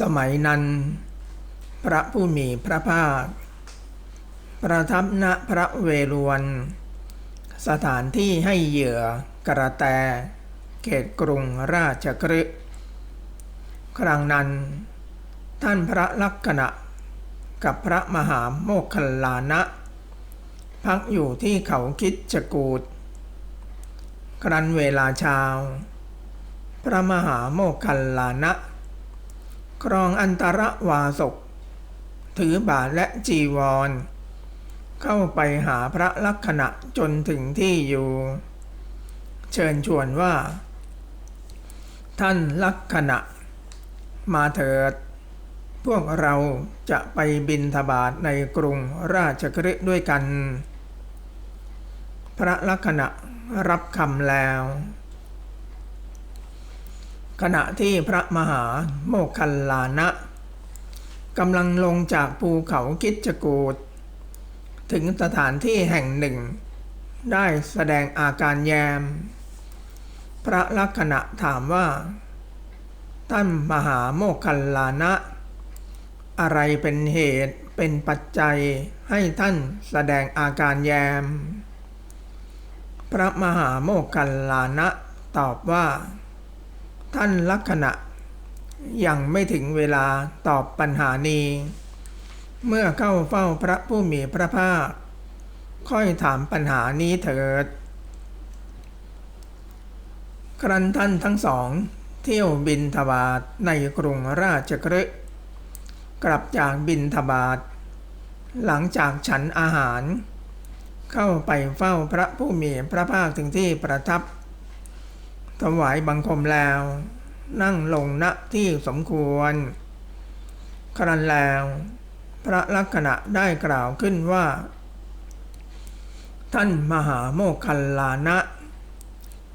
สมัยนั้น พระผู้มีพระภาค ประทับณพระเวฬุวน สถานที่ให้เหยื่อกระแต เขตกรุงราชกฤห์ครั้งนั้น ท่านพระลักษณะ กับพระมหาโมคคัลลานะ พักอยู่ที่เขาคิดจกูดครั้นเวลาเช้า พระมหาโมคคัลลานะ ครองอันตรวาสก ถือบาทและจีวร เข้าไปหาพระลักษณะจนถึงที่อยู่ เชิญชวนว่า ท่านลักษณะ มาเถิด พวกเราจะไปบินทบาทในกรุงราชกฤห์ด้วยกัน พระลักษณะรับคำแล้ว ขณะที่พระมหาโมคคัลลานะกำลังลงจากภูเขาคิดจกูดถึงสถานที่แห่งหนึ่ง ได้แสดงอาการแยม พระลักษณะถามว่า ท่านมหาโมคคัลลานะ อะไรเป็นเหตุเป็นปัจจัยให้ท่านแสดงอาการแยม พระมหาโมคคัลลานะตอบว่า ท่านลักษณะยังไม่ถึงเวลาตอบปัญหานี้ เมื่อเข้าเฝ้าพระผู้มีพระภาค ค่อยถามปัญหานี้เถิด ครั้นท่านทั้งสอง เที่ยวบินทบาทในกรุงราชกฤห์กลับจากบินทบาท หลังจากฉันอาหาร เข้าไปเฝ้าพระผู้มีพระภาคถึงที่ประทับ ถวายบังคมแล้ว นั่งลงณที่สมควร ครั้นแล้ว พระลักษณะได้กล่าวขึ้นว่า ท่านมหาโมคคัลลานะ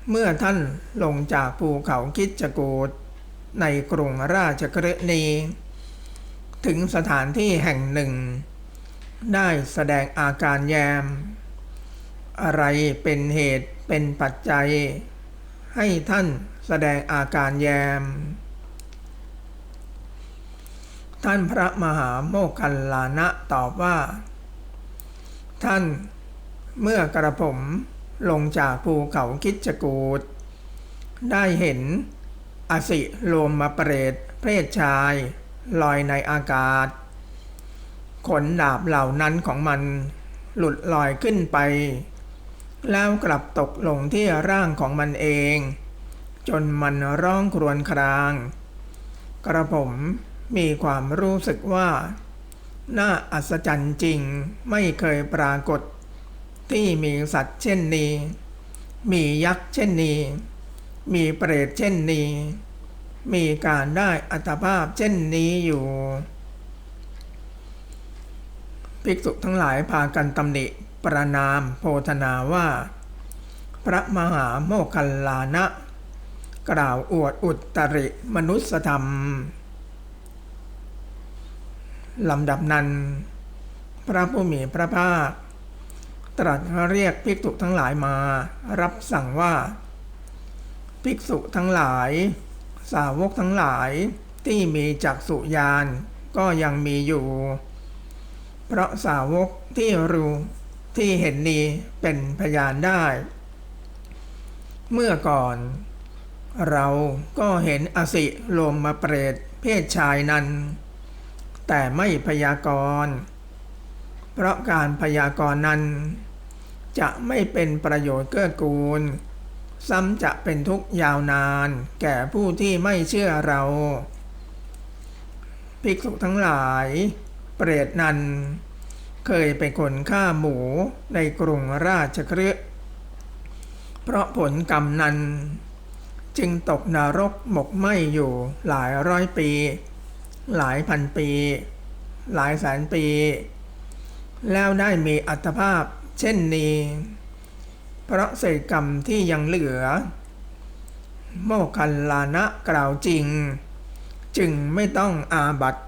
เมื่อท่านลงจากภูเขาคิดจกูดในกรุงราชกฤห์นี้ถึงสถานที่แห่งหนึ่ง ได้แสดงอาการแยม อะไรเป็นเหตุเป็นปัจจัย ให้ท่านแสดงอาการแยม ท่านพระมหาโมคคัลลานะตอบว่า ท่านเมื่อกระผมลงจากภูเขาคิดจกูดได้เห็นอสิโลมมาเปรตเพศชาย ลอยในอากาศ ขนดาบเหล่านั้นของมันหลุดลอยขึ้นไป แล้วกลับตกลงที่ร่างของมันเอง จนมันร้องครวญคราง กระผมมีความรู้สึกว่า น่าอัศจรรย์จริงไม่เคยปรากฏ ที่มีสัตว์เช่นนี้ มียักษ์เช่นนี้ มีเปรตเช่นนี้ มีการได้อัตภาพเช่นนี้อยู่ ภิกษุทั้งหลายพากันตำหนิ ประนามโพธนาว่า พระมหาโมคคัลลานะ กล่าวอวดอุตริมนุสธรรมลำดับนั้น พระผู้มีพระภาค ตรัสเรียกภิกษุทั้งหลายมา รับสั่งว่า ภิกษุทั้งหลาย สาวกทั้งหลายที่มีจักษุญาณก็ยังมีอยู่ เพราะสาวกที่รู้ ที่เห็นนี้เป็นพยานได้ เมื่อก่อน เราก็เห็นอสิโลมมาเปรตเพศชายนั้น แต่ไม่พยากรณ์ เพราะการพยากรณ์นั้น จะไม่เป็นประโยชน์เกื้อกูล ซ้ำจะเป็นทุกข์ยาวนาน แก่ผู้ที่ไม่เชื่อเรา ภิกษุทั้งหลาย เปรตนั้น เคยเป็นคนฆ่าหมูในกรุงราชคฤห์เพราะผลกรรมนั้น จึงตกนรกหมกไหมอยู่หลายร้อยปี หลายพันปี หลายแสนปี แล้วได้มีอัตภาพเช่นนี้ เพราะเศษกรรมที่ยังเหลือ โมคคัลลานะกล่าวจริง จึงไม่ต้องอาบัติ